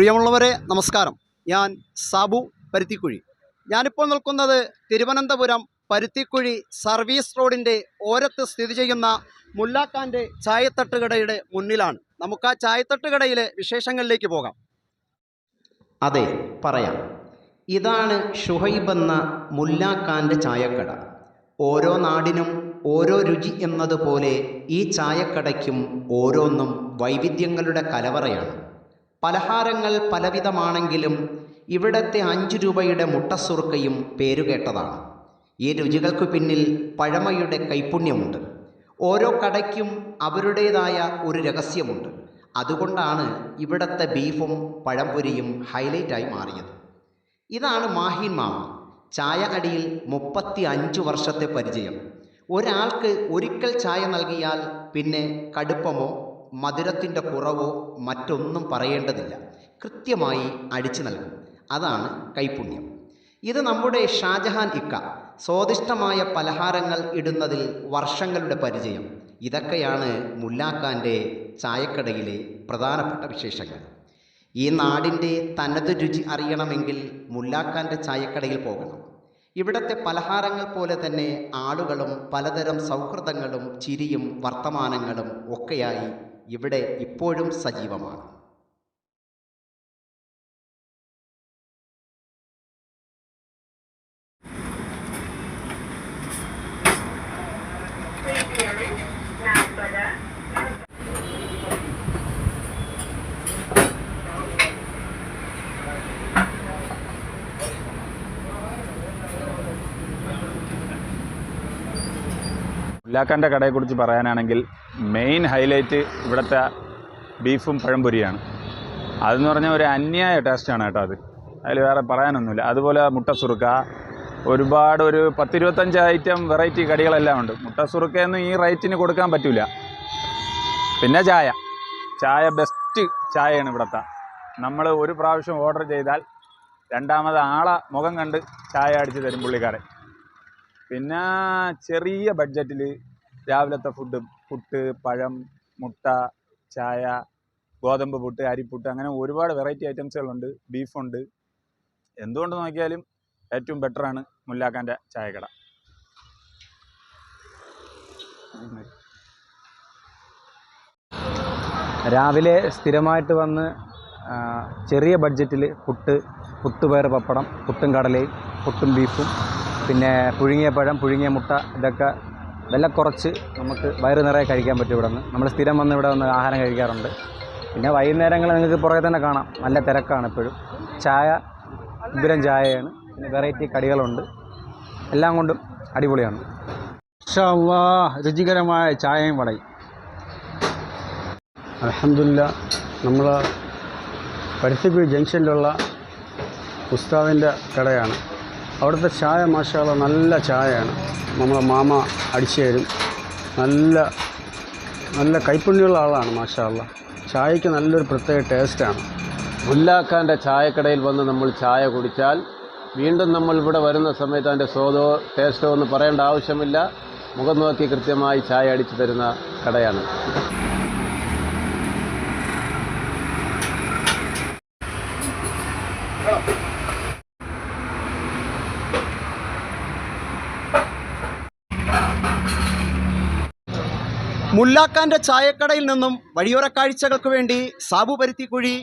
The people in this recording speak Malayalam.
പ്രിയമുള്ളവരെ നമസ്കാരം. ഞാൻ സാബു പരുത്തിക്കുഴി. ഞാനിപ്പോൾ നിൽക്കുന്നത് തിരുവനന്തപുരം പരുത്തിക്കുഴി സർവീസ് റോഡിന്റെ ഓരത്ത് സ്ഥിതി ചെയ്യുന്ന മുല്ലാക്കാന്റെ ചായത്തട്ടുകടയുടെ മുന്നിലാണ്. നമുക്ക് ആ ചായത്തട്ടുകടയിലെ വിശേഷങ്ങളിലേക്ക് പോകാം. അതെ പറയാം. ഇതാണ് ഷുഹൈബ് എന്ന മുല്ലാക്കാന്റെ ചായക്കട. ഓരോ നാടിനും ഓരോ രുചി എന്നതുപോലെ ഈ ചായക്കടയ്ക്കും ഓരോന്നും വൈവിധ്യങ്ങളുടെ കലവറയാണ്. പലഹാരങ്ങൾ പലവിധമാണെങ്കിലും ഇവിടത്തെ അഞ്ച് രൂപയുടെ മുട്ടസുറുക്കയും പേരുകേട്ടതാണ് ഈ രുചികൾക്ക് പിന്നിൽ പഴമയുടെ കൈപ്പുണ്യമുണ്ട് ഓരോ കടയ്ക്കും അവരുടേതായ ഒരു രഹസ്യമുണ്ട്. അതുകൊണ്ടാണ് ഇവിടത്തെ ബീഫും പഴംപൊരിയും ഹൈലൈറ്റായി മാറിയത്. ഇതാണ് മാഹിൻ മാമ. ചായ അടിയിൽ മുപ്പത്തി അഞ്ച് വർഷത്തെ പരിചയം. ഒരാൾക്ക് ഒരിക്കൽ ചായ നൽകിയാൽ പിന്നെ കടുപ്പമോ? മധുരത്തിന്റെ കുറവോ മറ്റൊന്നും പറയേണ്ടതില്ല. കൃത്യമായി അടിച്ചു നൽകും. അതാണ് കൈപുണ്യം. ഇത് നമ്മുടെ ഷാജഹാൻ ഇക്ക സ്വാദിഷ്ടമായ പലഹാരങ്ങൾ ഇടുന്നതിൽ വർഷങ്ങളുടെ പരിചയം. ഇതൊക്കെയാണ് മുല്ലാക്കാന്റെ ചായക്കടയിലെ പ്രധാനപ്പെട്ട വിശേഷങ്ങൾ. ഈ നാടിന്റെ തനത് രുചി അറിയണമെങ്കിൽ മുല്ലാക്കാന്റെ ചായക്കടയിൽ പോകണം. ഇവിടത്തെ പലഹാരങ്ങൾ പോലെ തന്നെ ആളുകളും പലതരം സൗഹൃദങ്ങളും ചിരിയും വർത്തമാനങ്ങളും ഒക്കെയായി ഇവിടെ ഇപ്പോഴും സജീവമാണ്. മുല്ലാക്കാന്റെ കടയെക്കുറിച്ച് പറയാനാണെങ്കിൽ മെയിൻ ഹൈലൈറ്റ് ഇവിടുത്തെ ബീഫും പഴംപൊരിയാണ്. അതെന്ന് പറഞ്ഞാൽ ഒരു അന്യായ ടേസ്റ്റാണ് കേട്ടോ അത്. അതിൽ വേറെ പറയാനൊന്നുമില്ല. അതുപോലെ മുട്ട സുറുക്ക ഒരുപാട് ഒരു പത്തിരുപത്തഞ്ച് ഐറ്റം വെറൈറ്റി കടികളെല്ലാം ഉണ്ട്. മുട്ട സുറുക്കയൊന്നും ഈ റേറ്റിന് കൊടുക്കാൻ പറ്റില്ല പിന്നെ ചായ. ചായ ബെസ്റ്റ് ചായയാണ് ഇവിടുത്തെ. നമ്മൾ ഒരു പ്രാവശ്യം ഓർഡർ ചെയ്താൽ രണ്ടാമത് ആളെ മുഖം കണ്ട് ചായ അടിച്ച് തരും പുള്ളിക്കാരൻ. പിന്നെ ചെറിയ ബഡ്ജറ്റിൽ രാവിലത്തെ ഫുഡ് പുട്ട് പഴം മുട്ട ചായ ഗോതമ്പ് പുട്ട് അരിപ്പുട്ട് അങ്ങനെ ഒരുപാട് വെറൈറ്റി ഐറ്റംസുകളുണ്ട് ബീഫുണ്ട് എന്തുകൊണ്ട് നോക്കിയാലും ഏറ്റവും ബെറ്ററാണ് മുല്ലാക്കാന്റെ ചായക്കട. രാവിലെ സ്ഥിരമായിട്ട് വന്ന് ചെറിയ ബഡ്ജറ്റിൽ പുട്ട് പുത്തുപയർ പപ്പടം പുട്ടും കടലയും പുട്ടും ബീഫും പിന്നെ പുഴുങ്ങിയ പഴം പുഴുങ്ങിയ മുട്ട ഇതൊക്കെ വില കുറച്ച് നമുക്ക് വയറ് നിറയെ കഴിക്കാൻ പറ്റും ഇവിടെ നിന്ന്. നമ്മൾ സ്ഥിരം വന്ന് ഇവിടെ വന്ന് ആഹാരം കഴിക്കാറുണ്ട്. പിന്നെ വൈകുന്നേരങ്ങൾ നിങ്ങൾക്ക് പുറകെ തന്നെ കാണാം. നല്ല തിരക്കാണ് എപ്പോഴും ചായ ഉഗ്രം ചായയാണ്. പിന്നെ വെറൈറ്റി കടികളുണ്ട്. എല്ലാം കൊണ്ടും അടിപൊളിയാണ്. മാഷാ രുചികരമായ ചായയും വടയും. അലഹമില്ല നമ്മൾ പരുത്തിക്കുഴി ജംഗ്ഷനിലുള്ള ഉസ്താദിന്റെ കടയാണ്. അവിടുത്തെ ചായ മാഷാള നല്ല ചായയാണ്. നമ്മളെ മാമ അടിച്ചു തരും. നല്ല നല്ല കൈപ്പുണ്യമുള്ള ആളാണ് മാഷാള്ള ചായക്ക് നല്ലൊരു പ്രത്യേക ടേസ്റ്റാണ്. മുല്ലാക്കാന്റെ ചായക്കടയിൽ വന്ന് നമ്മൾ ചായ കുടിച്ചാൽ വീണ്ടും നമ്മൾ ഇവിടെ വരുന്ന സമയത്ത് അതിന്റെ സ്വാദോ ടേസ്റ്റോ ഒന്നും പറയേണ്ട ആവശ്യമില്ല. മുഖം നോക്കി കൃത്യമായി ചായ അടിച്ചു തരുന്ന കടയാണ്. മുല്ലാക്കാന്റെ ചായക്കടയിൽ നിന്നും വഴിയോര കാഴ്ചകൾക്ക് വേണ്ടി സാബു പരുത്തിക്കുഴി